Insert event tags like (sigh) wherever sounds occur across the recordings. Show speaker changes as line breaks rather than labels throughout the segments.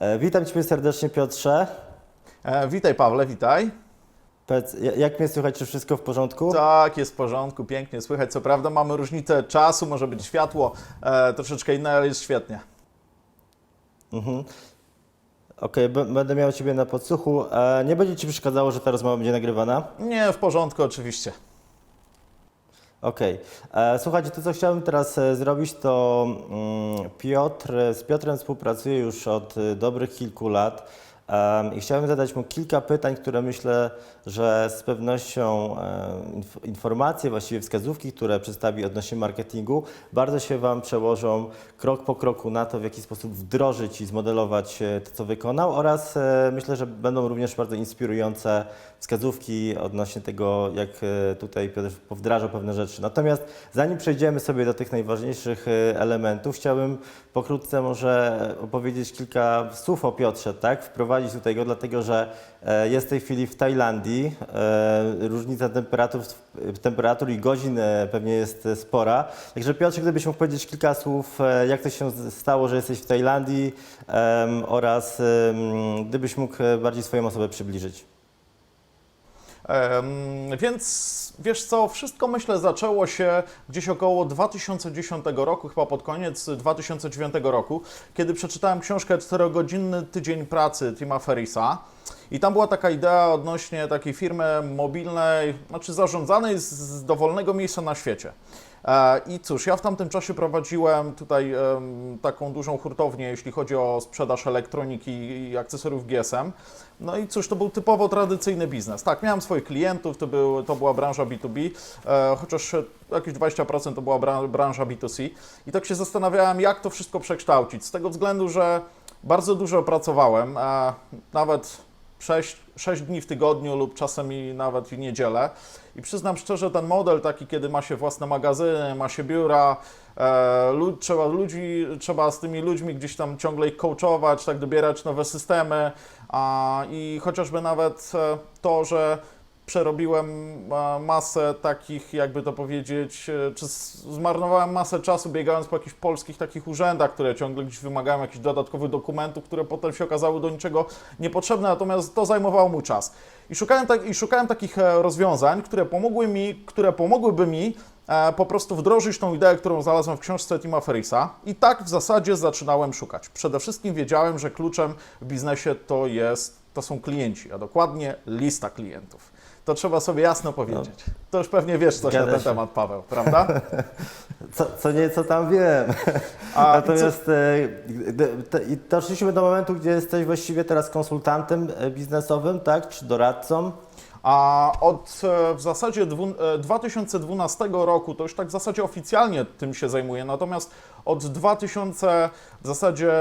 E, Witam Cię serdecznie Piotrze.
E, witaj Pawle, witaj.
Powiedz, ja- jak mnie słychać, czy wszystko w porządku?
Tak, jest w porządku, pięknie słychać. Co prawda mamy różnicę czasu, może być światło e, troszeczkę inne, ale jest świetnie.
Mhm. Okej, b- będę miał Ciebie na podsłuchu. E, nie będzie Ci przeszkadzało, że ta rozmowa będzie nagrywana?
Nie, w porządku oczywiście.
Okej. E, Słuchajcie, to co chciałbym teraz e, zrobić, to mm, Piotr, z Piotrem współpracuję już od e, dobrych kilku lat i chciałbym zadać mu kilka pytań, które myślę, że z pewnością inf- informacje, właściwie wskazówki, które przedstawi odnośnie marketingu, bardzo się Wam przełożą krok po kroku na to, w jaki sposób wdrożyć i zmodelować to, co wykonał oraz myślę, że będą również bardzo inspirujące wskazówki odnośnie tego, jak e, tutaj Piotr powdrażał pewne rzeczy. Natomiast zanim przejdziemy sobie do tych najważniejszych e, elementów, chciałbym pokrótce może opowiedzieć kilka słów o Piotrze, tak? Wprowadzić tutaj go, dlatego że e, jest w tej chwili w Tajlandii. Różnica temperatur, temperatur i godzin pewnie jest spora. Także Piotrze, gdybyś mógł powiedzieć kilka słów, jak to się stało, że jesteś w Tajlandii oraz gdybyś mógł bardziej swoją osobę przybliżyć.
Więc wiesz co, wszystko myślę zaczęło się gdzieś około 2010 roku, chyba pod koniec 2009 roku, kiedy przeczytałem książkę 4-godzinny tydzień pracy Tima Ferrisa. I tam była taka idea odnośnie takiej firmy mobilnej, znaczy zarządzanej z dowolnego miejsca na świecie. E, I cóż, ja w tamtym czasie prowadziłem tutaj taką dużą hurtownię, jeśli chodzi o sprzedaż elektroniki i akcesoriów GSM. No i cóż, to był typowo tradycyjny biznes. Tak, miałem swoich klientów, to, był, to była branża B2B, e, chociaż jakieś 20% to była bran- branża B2C. I tak się zastanawiałem, jak to wszystko przekształcić. Z tego względu, że bardzo dużo pracowałem, nawet 6, 6 dni w tygodniu lub czasem i nawet w niedzielę. I przyznam szczerze, ten model taki, kiedy ma się własne magazyny, ma się biura, e, lud, trzeba ludzi, trzeba z tymi ludźmi gdzieś tam ciągle ich coachować, tak dobierać nowe systemy a, i chociażby nawet e, to, że przerobiłem e, masę takich, jakby to powiedzieć, e, czy zmarnowałem masę czasu biegając po jakichś polskich takich urzędach, które ciągle gdzieś wymagają jakichś dodatkowych dokumentów, które potem się okazały do niczego niepotrzebne, natomiast to zajmowało mój czas. I szukałem, tak, i szukałem takich e, rozwiązań, które pomogły mi, które pomogłyby mi po prostu wdrożyć tą ideę, którą znalazłem w książce Tima Ferrisa. I tak w zasadzie zaczynałem szukać. Przede wszystkim wiedziałem, że kluczem w biznesie to jest, to są klienci, a dokładnie lista klientów. To trzeba sobie jasno powiedzieć. To już pewnie wiesz coś na ten
się.
temat, Paweł, prawda? (laughs)
Co, co nieco tam wiem. (laughs)
A
Natomiast e, doszliśmy do momentu, gdzie jesteś właściwie teraz konsultantem e, biznesowym, tak? Czy doradcą?
A od e, w zasadzie dwu, e, 2012 roku, to już tak w zasadzie oficjalnie tym się zajmuję, natomiast od 2000 w zasadzie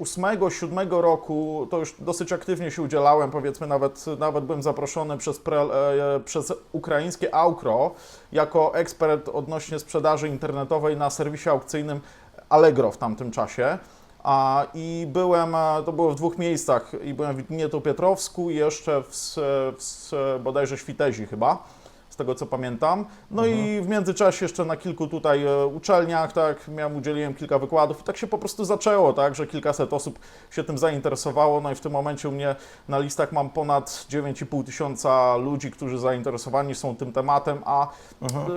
8-7 roku to już dosyć aktywnie się udzielałem, powiedzmy nawet, nawet byłem zaproszony przez, pre, e, przez ukraińskie Aukro jako ekspert odnośnie sprzedaży internetowej na serwisie aukcyjnym Allegro w tamtym czasie. A, I byłem, e, to było w dwóch miejscach, i byłem w Gnietu Pietrowsku i jeszcze w, w bodajże Świtezi chyba, tego co pamiętam. No i w międzyczasie jeszcze na kilku tutaj e, uczelniach, tak, miałem, udzieliłem kilka wykładów i tak się po prostu zaczęło, tak, że kilkaset osób się tym zainteresowało, no i w tym momencie u mnie na listach mam ponad 9,5 tysiąca ludzi, którzy zainteresowani są tym tematem, a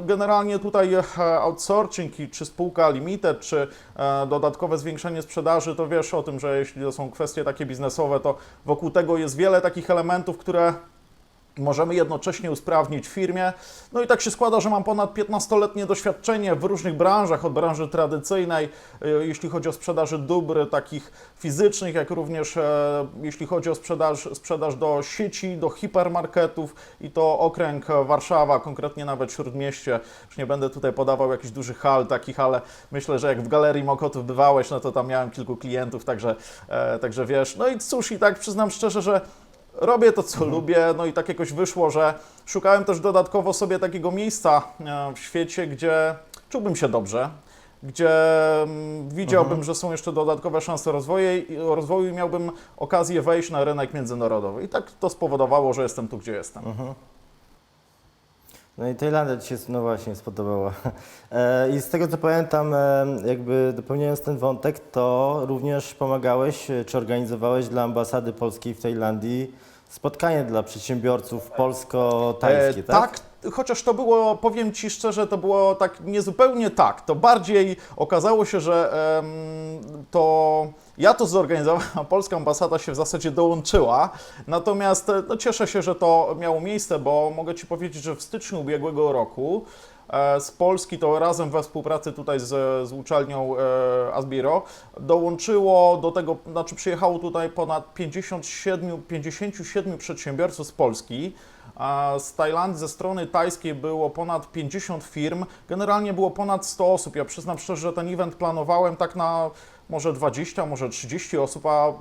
generalnie tutaj e, outsourcing i czy spółka limited, czy e, dodatkowe zwiększenie sprzedaży, to wiesz o tym, że jeśli to są kwestie takie biznesowe, to wokół tego jest wiele takich elementów, które możemy jednocześnie usprawnić firmie. No i tak się składa, że mam ponad 15-letnie doświadczenie w różnych branżach, od branży tradycyjnej, e, jeśli chodzi o sprzedaży dóbr takich fizycznych, jak również e, jeśli chodzi o sprzedaż, sprzedaż do sieci, do hipermarketów i to okręg Warszawa, konkretnie nawet Śródmieście. Już nie będę tutaj podawał jakichś dużych hal takich, ale myślę, że jak w Galerii Mokotów bywałeś, no to tam miałem kilku klientów, także, e, także wiesz. No i cóż, i tak przyznam szczerze, że robię to, co lubię, no i tak jakoś wyszło, że szukałem też dodatkowo sobie takiego miejsca e, w świecie, gdzie czułbym się dobrze, gdzie mm, widziałbym, że są jeszcze dodatkowe szanse rozwoju, i- rozwoju i miałbym okazję wejść na rynek międzynarodowy. I tak to spowodowało, że jestem tu, gdzie jestem.
No i Tajlandia Ci się no właśnie spodobała. (laughs) E, I z tego co pamiętam, e, jakby dopełniając ten wątek, to również pomagałeś e, czy organizowałeś dla ambasady polskiej w Tajlandii spotkanie dla przedsiębiorców polsko-tajskie,
E,
tak?
tak, chociaż to było, powiem Ci szczerze, to było tak niezupełnie tak. To bardziej okazało się, że em, to ja to zorganizowałem, (laughs) polska ambasada się w zasadzie dołączyła. Natomiast e, no, cieszę się, że to miało miejsce, bo mogę Ci powiedzieć, że w styczniu ubiegłego roku e, z Polski, to razem we współpracy tutaj z, z uczelnią e, Asbiro, dołączyło do tego, znaczy przyjechało tutaj ponad 57, 57 przedsiębiorców z Polski. Z Tajlandii, ze strony tajskiej było ponad 50 firm, generalnie było ponad 100 osób. Ja przyznam szczerze, że ten event planowałem tak na może 20, może 30 osób, a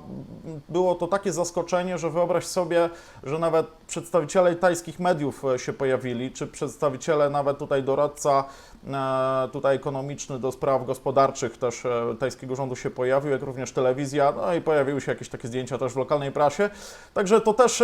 było to takie zaskoczenie, że wyobraź sobie, że nawet przedstawiciele tajskich mediów e, się pojawili, czy przedstawiciele, nawet tutaj doradca e, tutaj ekonomiczny do spraw gospodarczych też e, tajskiego rządu się pojawił, jak również telewizja, no i pojawiły się jakieś takie zdjęcia też w lokalnej prasie. Także to też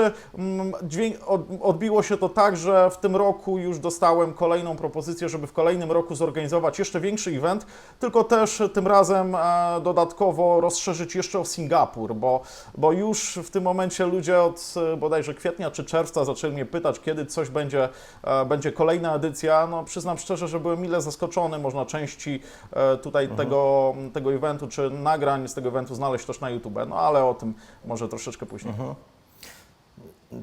odbiło się to tak, że w tym roku już dostałem kolejną propozycję, żeby w kolejnym roku zorganizować jeszcze większy event, tylko też tym razem e, dodatkowo rozszerzyć jeszcze o Singapur, bo, bo już w tym momencie ludzie od e, bodajże kwietnia czy czerwca zaczęli mnie pytać, kiedy coś będzie, e, będzie kolejna edycja. No przyznam szczerze, że byłem mile zaskoczony, można części e, tutaj tego, tego eventu, czy nagrań z tego eventu znaleźć też na YouTube, no ale o tym może troszeczkę później.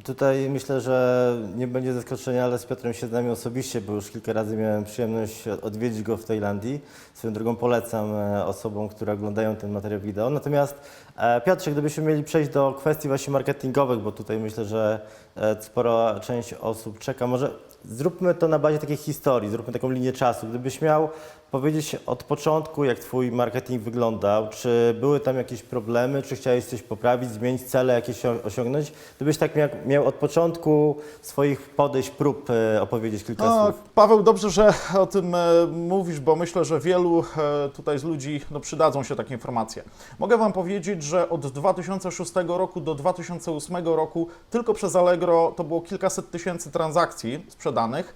Tutaj myślę, że nie będzie zaskoczenia, ale z Piotrem się znamy osobiście, bo już kilka razy miałem przyjemność odwiedzić go w Tajlandii. Swoją drogą polecam e, osobom, które oglądają ten materiał wideo. Natomiast e, Piotrze, gdybyśmy mieli przejść do kwestii właśnie marketingowych, bo tutaj myślę, że e, spora część osób czeka, może zróbmy to na bazie takiej historii, zróbmy taką linię czasu. Gdybyś miał powiedzieć od początku, jak Twój marketing wyglądał, czy były tam jakieś problemy, czy chciałeś coś poprawić, zmienić cele jakieś osiągnąć? Gdybyś tak miał, miał od początku swoich podejść, prób e, opowiedzieć kilka
No,
słów.
Paweł, dobrze, że o tym e, mówisz, bo myślę, że wielu e, tutaj z ludzi no, przydadzą się takie informacje. Mogę Wam powiedzieć, że od 2006 roku do 2008 roku tylko przez Allegro to było kilkaset tysięcy transakcji sprzedanych.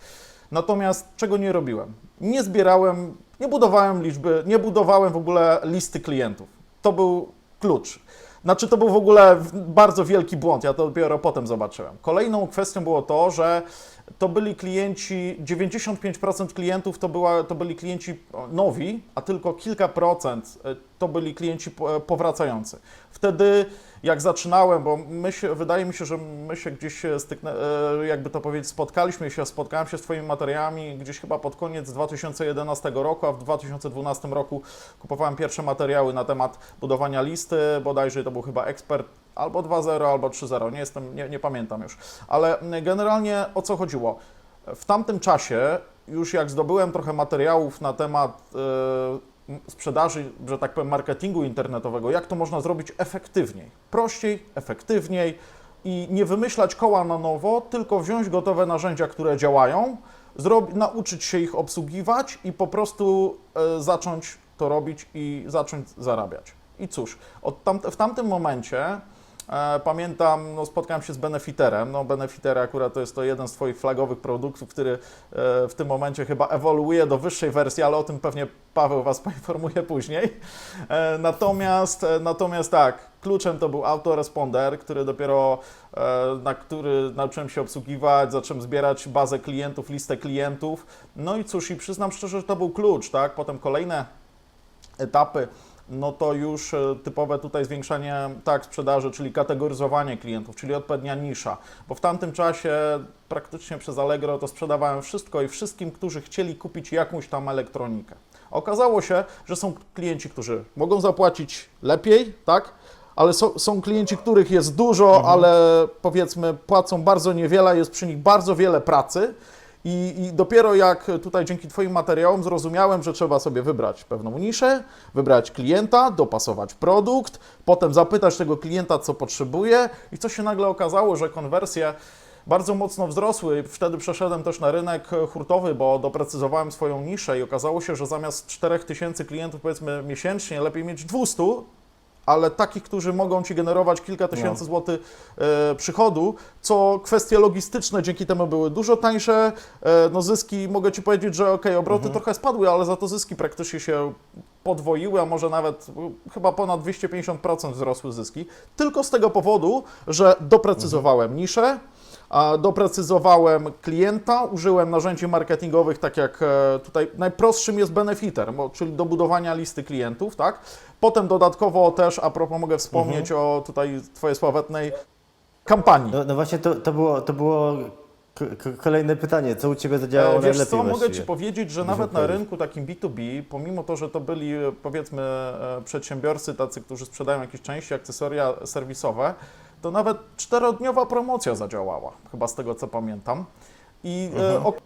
Natomiast czego nie robiłem? Nie zbierałem, nie budowałem liczby, nie budowałem w ogóle listy klientów. To był klucz. Znaczy, to był w ogóle bardzo wielki błąd. Ja to dopiero potem zobaczyłem. Kolejną kwestią było to, że to byli klienci, 95% klientów to, była, to byli klienci nowi, a tylko kilka procent e, to byli klienci e, powracający. Wtedy, jak zaczynałem, bo my się, wydaje mi się, że my się gdzieś styknę, e, jakby to powiedzieć, spotkaliśmy się, spotkałem się z Twoimi materiałami gdzieś chyba pod koniec 2011 roku, a w 2012 roku kupowałem pierwsze materiały na temat budowania listy, bodajże to był chyba ekspert albo 2.0, albo 3.0, nie jestem, nie, nie pamiętam już. Ale generalnie o co chodziło? W tamtym czasie, już jak zdobyłem trochę materiałów na temat e, sprzedaży, że tak powiem, marketingu internetowego, jak to można zrobić efektywniej, prościej, efektywniej i nie wymyślać koła na nowo, tylko wziąć gotowe narzędzia, które działają, nauczyć się ich obsługiwać i po prostu e, zacząć to robić i zacząć zarabiać. I cóż, od w tamtym momencie Pamiętam, no, spotkałem się z Benefiterem. No, Benefiter akurat to jest to jeden z Twoich flagowych produktów, który e, w tym momencie chyba ewoluuje do wyższej wersji, ale o tym pewnie Paweł Was (laughs) poinformuje później. E, Natomiast, e, natomiast tak, kluczem to był autoresponder, który dopiero, e, na który nauczyłem się obsługiwać, zacząłem zbierać bazę klientów, listę klientów. No i cóż, i przyznam szczerze, że to był klucz, tak? Potem kolejne etapy, no to już e, typowe tutaj zwiększanie tak sprzedaży, czyli kategoryzowanie klientów, czyli odpowiednia nisza, bo w tamtym czasie praktycznie przez Allegro to sprzedawałem wszystko i wszystkim, którzy chcieli kupić jakąś tam elektronikę. Okazało się, że są klienci, którzy mogą zapłacić lepiej, tak? Ale są, są klienci, których jest dużo, ale powiedzmy płacą bardzo niewiele, jest przy nich bardzo wiele pracy. I, I dopiero jak tutaj dzięki Twoim materiałom zrozumiałem, że trzeba sobie wybrać pewną niszę, wybrać klienta, dopasować produkt, potem zapytać tego klienta, co potrzebuje, i co się nagle okazało, że konwersje bardzo mocno wzrosły. Wtedy przeszedłem też na rynek hurtowy, bo doprecyzowałem swoją niszę i okazało się, że zamiast 4000 klientów, powiedzmy miesięcznie, lepiej mieć 200, ale takich, którzy mogą Ci generować kilka tysięcy
No.
złotych e, przychodu, co kwestie logistyczne dzięki temu były dużo tańsze. E, no zyski, mogę Ci powiedzieć, że ok, obroty
Mhm.
trochę spadły, ale za to zyski praktycznie się podwoiły, a może nawet e, chyba ponad 250% wzrosły zyski. Tylko z tego powodu, że doprecyzowałem niszę, a doprecyzowałem klienta, użyłem narzędzi marketingowych, tak jak e, tutaj najprostszym jest Benefiter, czyli do budowania listy klientów, tak? Potem dodatkowo też, a propos mogę wspomnieć o tutaj Twojej sławetnej kampanii.
No, no właśnie to, to było, to było kolejne pytanie. Co u Ciebie zadziałało
E, Wiesz
najlepiej
co, mogę? Ci powiedzieć, że nawet na rynku takim B2B, pomimo to, że to byli e, powiedzmy przedsiębiorcy tacy, którzy sprzedają jakieś części, akcesoria serwisowe, to nawet czterodniowa promocja zadziałała, chyba z tego co pamiętam. I e,
Mhm.
ok-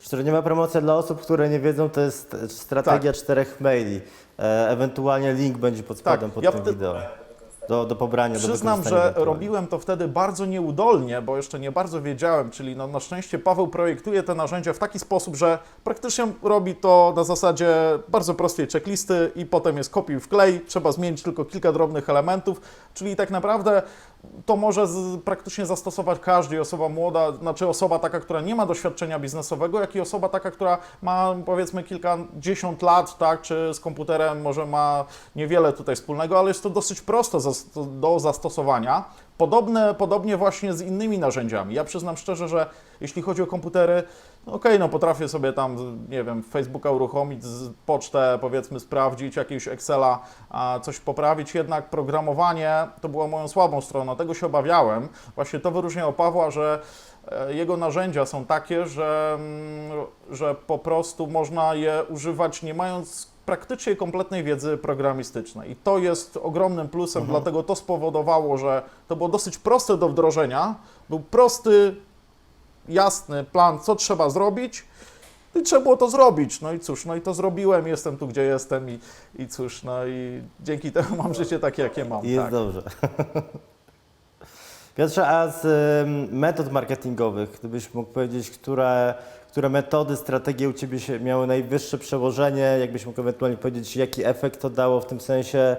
Czterodniowa promocja dla osób, które nie wiedzą, to jest strategia czterech maili. E, ewentualnie link będzie pod spodem
Tak,
pod
ja
tym wideo. Do, do pobrania, do
Przyznam,
wykorzystania
że robiłem to wtedy bardzo nieudolnie, bo jeszcze nie bardzo wiedziałem, czyli no, na szczęście Paweł projektuje te narzędzia w taki sposób, że praktycznie robi to na zasadzie bardzo prostej checklisty i potem jest kopiuj wklej, trzeba zmienić tylko kilka drobnych elementów, czyli tak naprawdę to może z, praktycznie zastosować każdy, osoba młoda, znaczy osoba taka, która nie ma doświadczenia biznesowego, jak i osoba taka, która ma powiedzmy kilkadziesiąt lat, tak, czy z komputerem może ma niewiele tutaj wspólnego, ale jest to dosyć proste do zastosowania. Podobne, podobnie właśnie z innymi narzędziami. Ja przyznam szczerze, że jeśli chodzi o komputery, okej, no potrafię sobie tam, nie wiem, Facebooka uruchomić, pocztę powiedzmy sprawdzić, jakiegoś Excela a, coś poprawić, jednak programowanie to była moją słabą stroną, tego się obawiałem. Właśnie to wyróżniało Pawła, że e, jego narzędzia są takie, że, mm, że po prostu można je używać nie mając praktycznie kompletnej wiedzy programistycznej. I to jest ogromnym plusem, dlatego to spowodowało, że to było dosyć proste do wdrożenia. Był prosty, jasny plan, co trzeba zrobić. I trzeba było to zrobić. No i cóż, no i to zrobiłem, jestem tu, gdzie jestem i, i cóż, no i dzięki temu mam życie takie, jakie mam.
Jest
tak.
dobrze. (laughs) Piotrze, a z metod marketingowych, gdybyś mógł powiedzieć, które, które metody, strategie u Ciebie się miały najwyższe przełożenie, jakbyś mógł ewentualnie powiedzieć, jaki efekt to dało w tym sensie,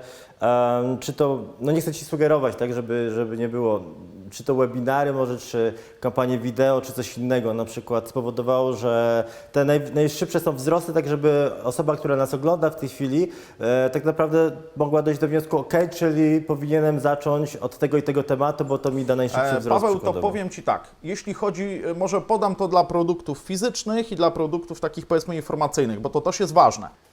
czy to, no nie chcę Ci sugerować, tak, żeby, żeby nie było, czy to webinary może, czy kampanie wideo, czy coś innego na przykład spowodowało, że te naj, najszybsze są wzrosty, tak żeby osoba, która nas ogląda w tej chwili, e, tak naprawdę mogła dojść do wniosku, ok, czyli powinienem zacząć od tego i tego tematu, bo to mi da najszybszy
E,
wzrost
Paweł, to
przykładowo.
powiem Ci tak. Jeśli chodzi, e, może podam to dla produktów fizycznych i dla produktów takich powiedzmy informacyjnych, bo to też jest ważne.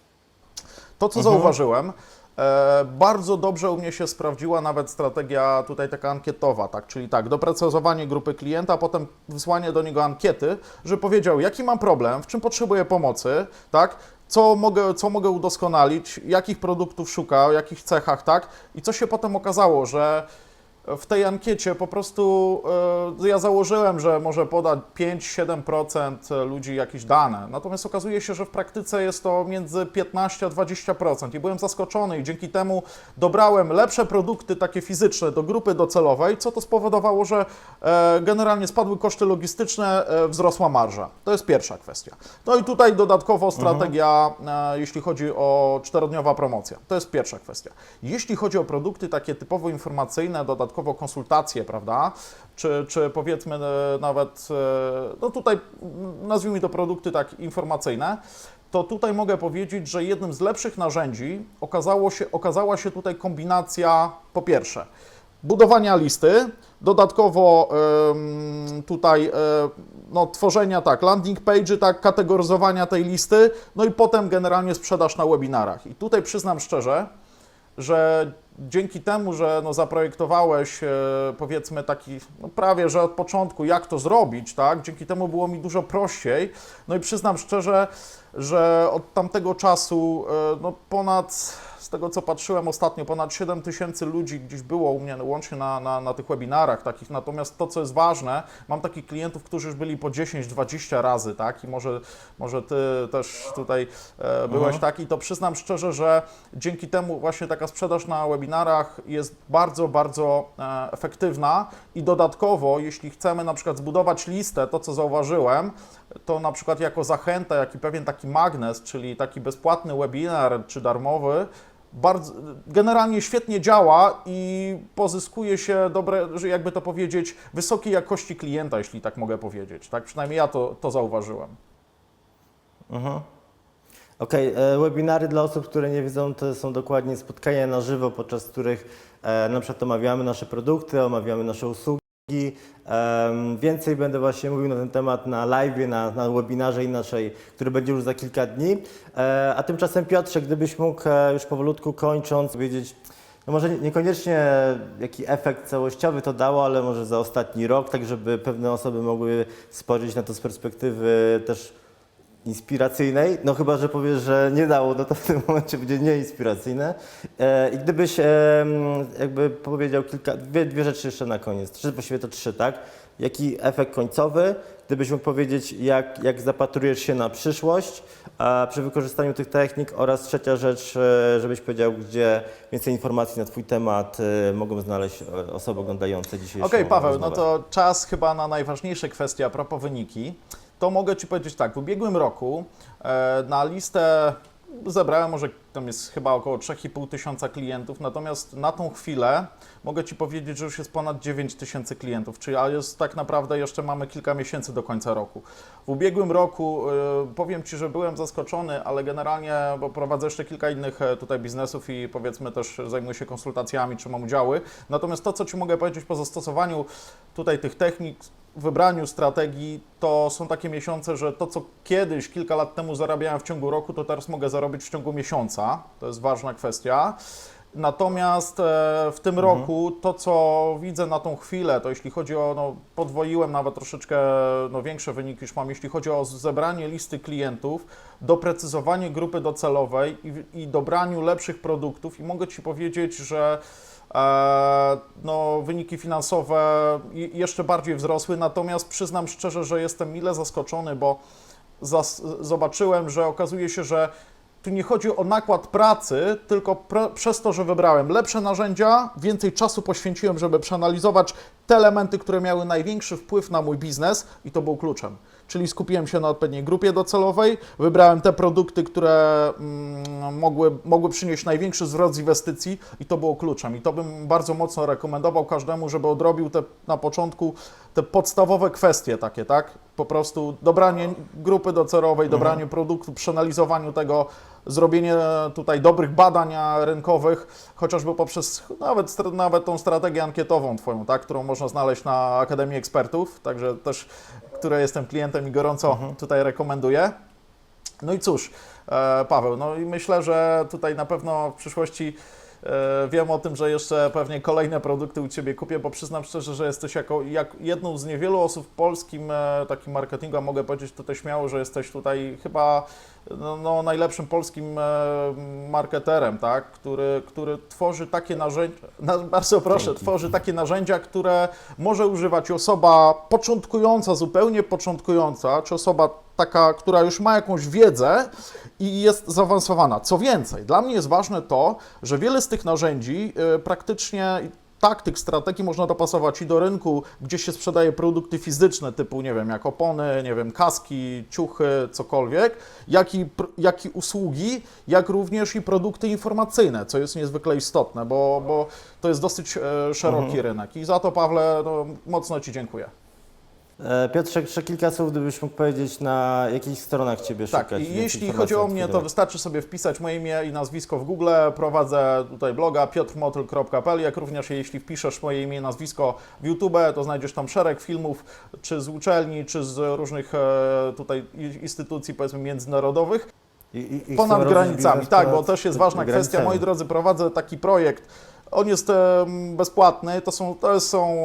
To, co
Mhm.
zauważyłem, e, bardzo dobrze u mnie się sprawdziła nawet strategia tutaj taka ankietowa, tak? Czyli tak, doprecyzowanie grupy klienta, a potem wysłanie do niego ankiety, że powiedział, jaki mam problem, w czym potrzebuję pomocy, tak? Co mogę, co mogę udoskonalić, jakich produktów szuka, o jakich cechach, tak? I co się potem okazało, że w tej ankiecie po prostu e, ja założyłem, że może poda 5-7% ludzi jakieś dane. Natomiast okazuje się, że w praktyce jest to między 15 a 20%. I byłem zaskoczony i dzięki temu dobrałem lepsze produkty takie fizyczne do grupy docelowej, co to spowodowało, że e, generalnie spadły koszty logistyczne, e, wzrosła marża. To jest pierwsza kwestia. No i tutaj dodatkowo strategia, e, jeśli chodzi o czterodniowa promocja. To jest pierwsza kwestia. Jeśli chodzi o produkty takie typowo informacyjne, dodatkowo konsultacje, prawda, czy, czy powiedzmy e, nawet, e, no tutaj mm, nazwijmy to produkty tak informacyjne, to tutaj mogę powiedzieć, że jednym z lepszych narzędzi okazało się, okazała się tutaj kombinacja, po pierwsze, budowania listy, dodatkowo tutaj e, no, tworzenia tak, landing page, tak, kategoryzowania tej listy, no i potem generalnie sprzedaż na webinarach. I tutaj przyznam szczerze, że dzięki temu, że no, zaprojektowałeś e, powiedzmy taki, no, prawie że od początku, jak to zrobić, tak, dzięki temu było mi dużo prościej. No i przyznam szczerze, że od tamtego czasu e, no, ponad, z tego co patrzyłem ostatnio, ponad 7 tysięcy ludzi gdzieś było u mnie łącznie na, na, na tych webinarach takich. Natomiast to, co jest ważne, mam takich klientów, którzy już byli po 10-20 razy, tak, i może, może Ty też tutaj e, byłeś
Mhm.
taki, to przyznam szczerze, że dzięki temu właśnie taka sprzedaż na webinarach jest bardzo, bardzo e, efektywna i dodatkowo, jeśli chcemy na przykład zbudować listę, to co zauważyłem, to na przykład jako zachęta, jaki pewien taki magnes, czyli taki bezpłatny webinar czy darmowy, bardzo, generalnie świetnie działa i pozyskuje się dobre, jakby to powiedzieć, wysokiej jakości klienta, jeśli tak mogę powiedzieć. Tak? Przynajmniej ja to, to zauważyłem.
Okej, e, webinary dla osób, które nie wiedzą, to są dokładnie spotkania na żywo, podczas których e, na przykład omawiamy nasze produkty, omawiamy nasze usługi. Więcej będę właśnie mówił na ten temat na live, na, na webinarze inaczej, który będzie już za kilka dni. E, a tymczasem Piotrze, gdybyś mógł już powolutku kończąc powiedzieć, no może nie- niekoniecznie jaki efekt całościowy to dało, ale może za ostatni rok, tak żeby pewne osoby mogły spojrzeć na to z perspektywy też inspiracyjnej, no chyba, że powiesz, że nie dało, no to w tym momencie będzie nieinspiracyjne. E, I gdybyś e, jakby powiedział kilka, dwie, dwie rzeczy jeszcze na koniec, trzy, właściwie to trzy, tak? Jaki efekt końcowy, gdybyś mógł powiedzieć, jak, jak zapatrujesz się na przyszłość a przy wykorzystaniu tych technik oraz trzecia rzecz, e, żebyś powiedział, gdzie więcej informacji na Twój temat e, mogą znaleźć e, osoby oglądające dzisiejszą
Okej, Paweł, no
rozmowę.
to czas chyba na najważniejsze kwestie a propos wyniki. To mogę Ci powiedzieć tak, w ubiegłym roku e, na listę zebrałem może tam jest chyba około 3,5 tysiąca klientów, natomiast na tą chwilę mogę Ci powiedzieć, że już jest ponad 9 tysięcy klientów, czyli a jest tak naprawdę jeszcze mamy kilka miesięcy do końca roku. W ubiegłym roku e, powiem Ci, że byłem zaskoczony, ale generalnie, bo prowadzę jeszcze kilka innych e, tutaj biznesów i powiedzmy też zajmuję się konsultacjami, czy mam udziały. Natomiast to, co Ci mogę powiedzieć po zastosowaniu tutaj tych technik, wybraniu strategii, to są takie miesiące, że to, co kiedyś, kilka lat temu zarabiałem w ciągu roku, to teraz mogę zarobić w ciągu miesiąca. To jest ważna kwestia. Natomiast e, w tym roku to, co widzę na tą chwilę, to jeśli chodzi o, no, podwoiłem nawet troszeczkę no, większe wyniki już mam, jeśli chodzi o zebranie listy klientów, doprecyzowanie grupy docelowej i, i dobraniu lepszych produktów. I mogę Ci powiedzieć, że e, no, wyniki finansowe jeszcze bardziej wzrosły, natomiast przyznam szczerze, że jestem mile zaskoczony, bo zobaczyłem, że okazuje się, że tu nie chodzi o nakład pracy, tylko pre- przez to, że wybrałem lepsze narzędzia, więcej czasu poświęciłem, żeby przeanalizować te elementy, które miały największy wpływ na mój biznes i to był kluczem. Czyli skupiłem się na odpowiedniej grupie docelowej, wybrałem te produkty, które mm, mogły, mogły przynieść największy zwrot z inwestycji i to było kluczem. I to bym bardzo mocno rekomendował każdemu, żeby odrobił te, na początku te podstawowe kwestie takie, tak? Po prostu dobranie grupy docelowej, dobranie produktu, przeanalizowaniu tego, zrobienie tutaj dobrych badań rynkowych, chociażby poprzez nawet, nawet tą strategię ankietową Twoją, tak? Którą można znaleźć na Akademii Ekspertów, także też, które jestem klientem i gorąco tutaj rekomenduję. No i cóż, e, Paweł, no i myślę, że tutaj na pewno w przyszłości wiem o tym, że jeszcze pewnie kolejne produkty u Ciebie kupię, bo przyznam szczerze, że jesteś jako jak jedną z niewielu osób w polskim e, takim marketingu, a mogę powiedzieć tutaj śmiało, że jesteś tutaj chyba no, no, najlepszym polskim e, marketerem, tak? który, który tworzy takie narzędzia, na, bardzo proszę,
Dzięki.
tworzy takie narzędzia, które może używać osoba początkująca, zupełnie początkująca, czy osoba taka, która już ma jakąś wiedzę i jest zaawansowana. Co więcej, dla mnie jest ważne to, że wiele z tych narzędzi e, praktycznie taktyk, strategii można dopasować i do rynku, gdzie się sprzedaje produkty fizyczne typu, nie wiem, jak opony, nie wiem, kaski, ciuchy, cokolwiek, jak i, jak i usługi, jak również i produkty informacyjne, co jest niezwykle istotne, bo, bo to jest dosyć e, szeroki rynek. I za to, Pawle, no, mocno Ci dziękuję.
E, Piotrze, jeszcze kilka słów, gdybyś mógł powiedzieć, na jakich stronach Ciebie
Tak,
szukać. więcej
jeśli chodzi o mnie, to wystarczy sobie wpisać moje imię i nazwisko w Google. Prowadzę tutaj bloga piotrmotyl.pl, jak również jeśli wpiszesz moje imię i nazwisko w YouTube, to znajdziesz tam szereg filmów, czy z uczelni, czy z różnych e, tutaj instytucji, powiedzmy, międzynarodowych,
I, i,
ponad granicami. Tak, bo też jest ważna kwestia.
granicami.
Moi drodzy, prowadzę taki projekt. On jest bezpłatny. To są, to, są,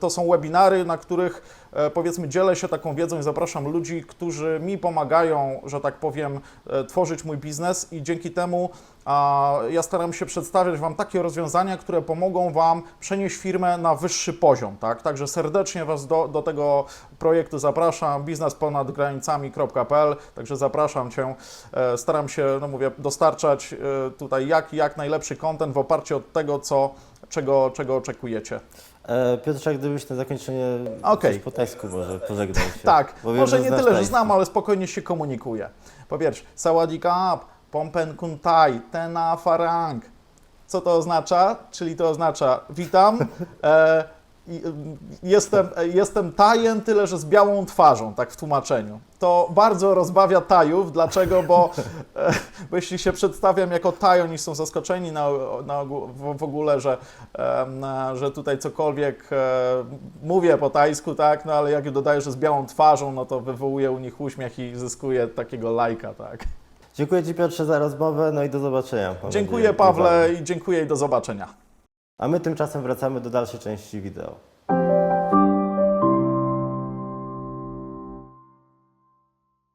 to są webinary, na których powiedzmy dzielę się taką wiedzą i zapraszam ludzi, którzy mi pomagają, że tak powiem, e, tworzyć mój biznes i dzięki temu ja staram się przedstawiać Wam takie rozwiązania, które pomogą Wam przenieść firmę na wyższy poziom. Tak? Także serdecznie Was do, do tego projektu zapraszam. biznesponadgranicami.pl Także zapraszam Cię. E, Staram się, no mówię, dostarczać e, tutaj jak, jak najlepszy content w oparciu od tego, co, czego, czego oczekujecie.
E, Piotrze, gdybyś na zakończenie
Okej.
coś po tajsku może pożegnał się.
Tak,
Bo wiem,
może
że
nie
znasz
tyle, że
tajski.
znam, ale spokojnie się komunikuję. Po pierwsze, sawadika up, Pompen kun tai, tena farang. Co to oznacza? Czyli to oznacza witam, e, jestem, e, jestem tajem, tyle że z białą twarzą, tak w tłumaczeniu. To bardzo rozbawia tajów, dlaczego? Bo, (laughs) e, bo jeśli się przedstawiam jako taj, oni są zaskoczeni na, na, w, ogóle, że, na- że tutaj cokolwiek e, mówię po tajsku, tak, no ale jak dodaję, że z białą twarzą, no to wywołuje u nich uśmiech i zyskuje takiego lajka, tak.
Dziękuję Ci Piotrze za rozmowę, no i do zobaczenia.
Dziękuję Pawle i dziękuję i do zobaczenia.
A my tymczasem wracamy do dalszej części wideo.